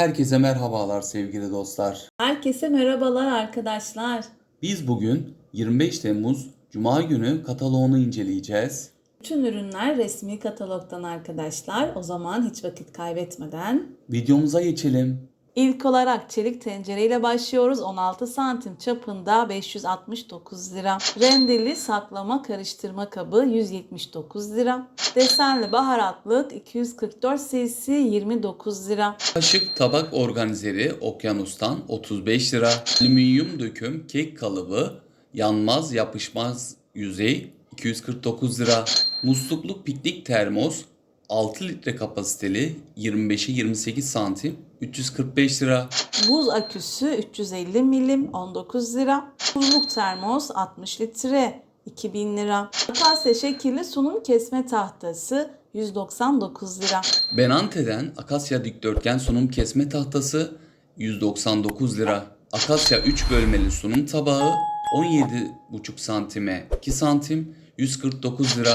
Herkese merhabalar sevgili dostlar. Herkese merhabalar arkadaşlar. Biz bugün 25 Temmuz Cuma günü kataloğunu inceleyeceğiz. Bütün ürünler resmi katalogdan arkadaşlar. O zaman hiç vakit kaybetmeden Videomuza geçelim. İlk olarak çelik tencere ile başlıyoruz. 16 santim çapında 569 lira. Rendeli saklama karıştırma kabı 179 lira. Desenli baharatlık 244 cc 29 lira. Kaşık tabak organizeri Okyanus'tan 35 lira. Alüminyum döküm kek kalıbı yanmaz yapışmaz yüzey 249 lira. Musluklu piknik termos 6 litre kapasiteli 25'e 28 santim 345 lira. Buz aküsü 350 milim 19 lira. Buzluk termos 60 litre 2000 lira. Akasya şekilli sunum kesme tahtası 199 lira. Benante'den Akasya dikdörtgen sunum kesme tahtası 199 lira. Akasya 3 bölmeli sunum tabağı 17,5 santime 2 santim 149 lira.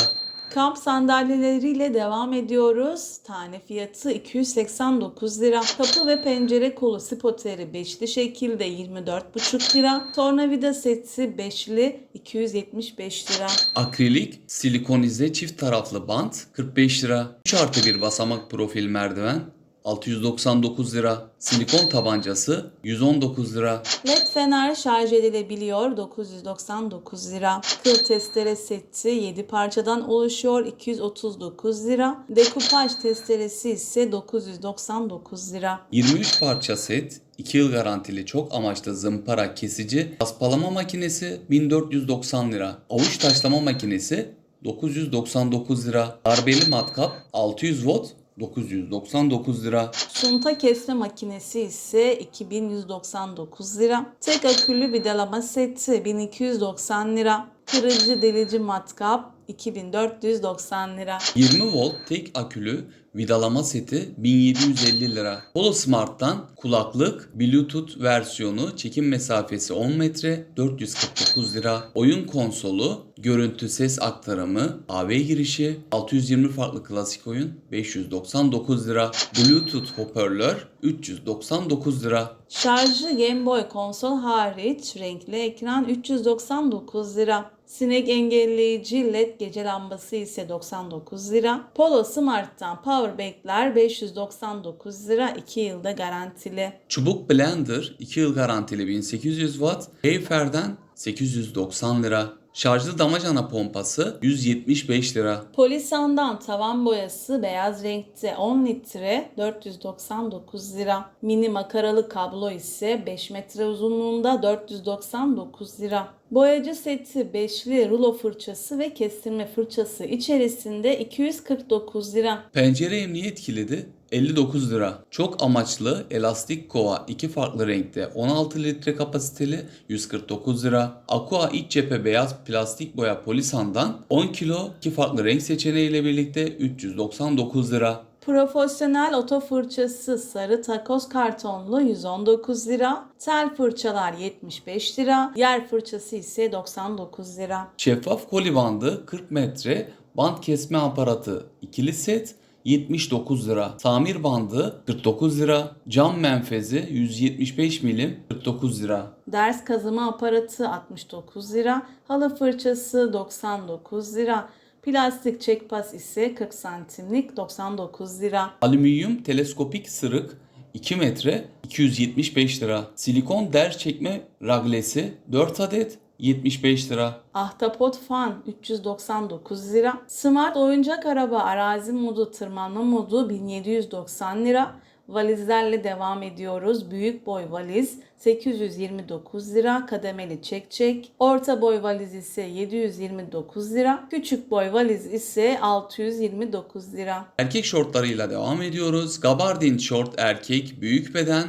Kamp sandalyeleriyle devam ediyoruz. Tane fiyatı 289 lira. Kapı ve pencere kolu spoteri beşli şekilde 24,5 lira. Tornavida seti beşli 275 lira. Akrilik silikonize çift taraflı bant 45 lira. 3 artı 1 basamak profil merdiven 699 lira. Silikon tabancası 119 lira. LED fener şarj edilebiliyor 999 lira. Kıl testere seti 7 parçadan oluşuyor 239 lira. Dekupaj testeresi ise 999 lira. 23 parça set, 2 yıl garantili çok amaçlı zımpara kesici, paspalama makinesi 1490 lira. Avuç taşlama makinesi 999 lira. Darbeli matkap 600 watt 999 lira. Sunta kesme makinesi ise 2199 lira. Tek akülü vidalama seti 1290 lira. Kırıcı delici matkap 2490 lira. 20 volt tek akülü vidalama seti 1750 lira. Polo Smart'tan kulaklık Bluetooth versiyonu çekim mesafesi 10 metre 449 lira. Oyun konsolu, görüntü ses aktarımı, AV girişi 620 farklı klasik oyun 599 lira. Bluetooth hoparlör 399 lira. Şarjı Game Boy konsol hariç renkli ekran 399 lira. Sinek engelleyici led gece lambası ise 99 lira. Polo Smart'tan powerbankler 599 lira 2 yılda garantili. Çubuk blender 2 yıl garantili 1800 watt. Heyfer'den 890 lira. Şarjlı damacana pompası 175 lira. Polisan'dan tavan boyası beyaz renkte 10 litre 499 lira. Mini makaralı kablo ise 5 metre uzunluğunda 499 lira. Boyacı seti beşli rulo fırçası ve kestirme fırçası içerisinde 249 lira. Pencere emniyet kilidi 59 lira. Çok amaçlı elastik kova iki farklı renkte 16 litre kapasiteli 149 lira. Aqua iç cephe beyaz plastik boya Polisan'dan 10 kilo iki farklı renk seçeneğiyle birlikte 399 lira. Profesyonel oto fırçası sarı takoz kartonlu 119 lira. Tel fırçalar 75 lira. Yer fırçası ise 99 lira. Şeffaf koli bandı 40 metre bant kesme aparatı ikili set 79 lira. Tamir bandı 49 lira. Cam menfezi 175 milim 49 lira. Ders kazıma aparatı 69 lira. Halı fırçası 99 lira. Plastik çekpas ise 40 santimlik 99 lira. Alüminyum teleskopik sırık 2 metre 275 lira. Silikon ders çekme raglesi 4 adet 75 lira. Ahtapot fan 399 lira. Smart oyuncak araba arazi modu tırmanma modu 1790 lira. Valizlerle devam ediyoruz. Büyük boy valiz 829 lira. Kademeli çek çek. Orta boy valiz ise 729 lira. Küçük boy valiz ise 629 lira. Erkek şortlarıyla devam ediyoruz. Gabardine şort erkek büyük beden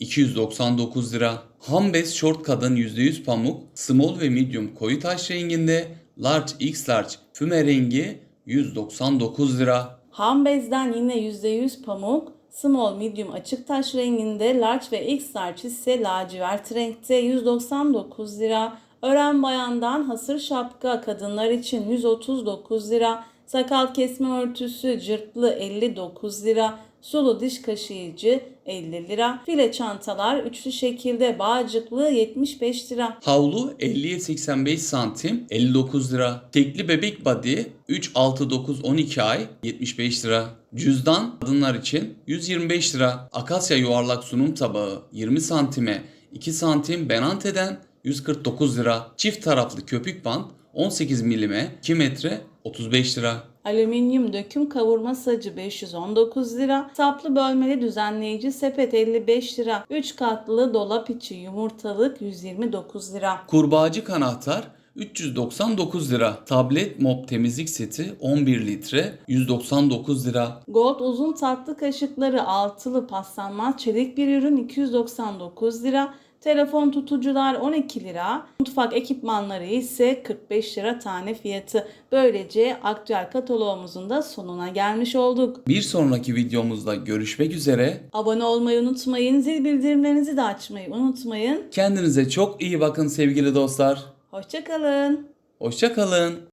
299 lira. Hambes şort kadın %100 pamuk, small ve medium koyu taş renginde, large x large füme rengi 199 lira. Hambez'den yine %100 pamuk, small medium açık taş renginde, large ve x large ise lacivert renkte 199 lira. Ören bayandan hasır şapka kadınlar için 139 lira. Sakal kesme örtüsü cırtlı 59 lira. Sulu diş kaşıyıcı 50 lira. File çantalar üçlü şekilde bağcıklı 75 lira. Havlu 50'ye 85 santim 59 lira. Tekli bebek body 3, 6, 9, 12 ay 75 lira. Cüzdan kadınlar için 125 lira. Akasya yuvarlak sunum tabağı 20 santime 2 santim Benante'den 149 lira. Çift taraflı köpük bant 18 milime 2 metre 35 lira. Alüminyum döküm kavurma sacı 519 lira. Saplı bölmeli düzenleyici sepet 55 lira. 3 katlı dolap içi yumurtalık 129 lira. Kurbağacık anahtar 399 lira. Tablet mop temizlik seti 11 litre 199 lira. Gold uzun tatlı kaşıkları altılı paslanmaz çelik bir ürün 299 lira. Telefon tutucular 12 lira. Mutfak ekipmanları ise 45 lira tane fiyatı. Böylece aktüel kataloğumuzun da sonuna gelmiş olduk. Bir sonraki videomuzda görüşmek üzere. Abone olmayı unutmayın. Zil bildirimlerinizi de açmayı unutmayın. Kendinize çok iyi bakın sevgili dostlar. Hoşçakalın. Hoşça kalın.